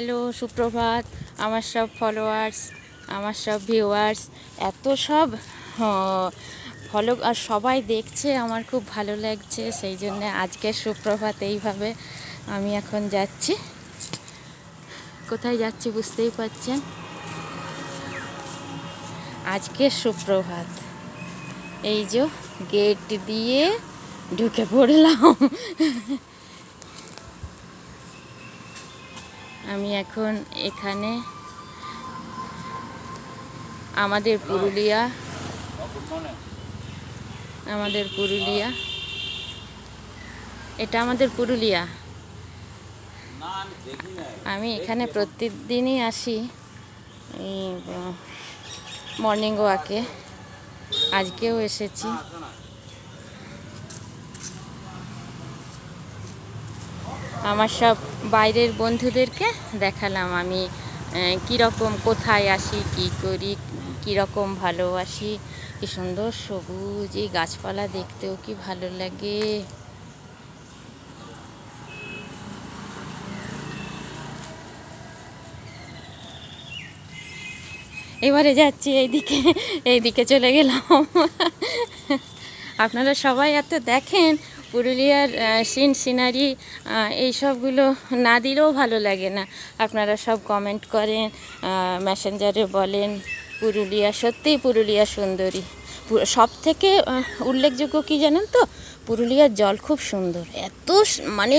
Hello, সুপ্রভাত। আমার সব ফলোয়ার্স আমার সব ভিউয়ার্স এত সব ফলো আর সবাই দেখছে, আমার খুব ভালো লাগছে, সেই জন্য আজকে সুপ্রভাত এইভাবে আমি এখন যাচ্ছি। কোথায় যাচ্ছি বুঝতেই পারছেন? আজকে সুপ্রভাত। এই যে গেট দিয়ে ঢুকে পড়লাম। আমি এখন এখানে আমাদের পুরুলিয়া আমাদের পুরুলিয়া। এটা আমাদের পুরুলিয়া। আমি এখানে প্রত্যেক দিনই আসি এই মর্নিং ওয়াকে আজকেও এসেছি। আমার সব বাইরের বন্ধুদেরকে দেখালাম আমি কীরকম কোথায় আসি, কী করি, কীরকম ভালোবাসি, কি সুন্দর সবুজ, এই গাছপালা দেখতেও কি ভালো লাগে। এবারে যাচ্ছি এইদিকে এইদিকে চলে গেলাম। আপনারা সবাই এত দেখেন পুরুলিয়ার সিন সিনারি এইসবগুলো না দিলেও ভালো লাগে না। আপনারা সব কমেন্ট করেন মেসেঞ্জারে বলেন, পুরুলিয়া সত্যিই পুরুলিয়া সুন্দরী। সব থেকে উল্লেখযোগ্য কি জানেন তো? পুরুলিয়ার জল খুব সুন্দর। এত মানে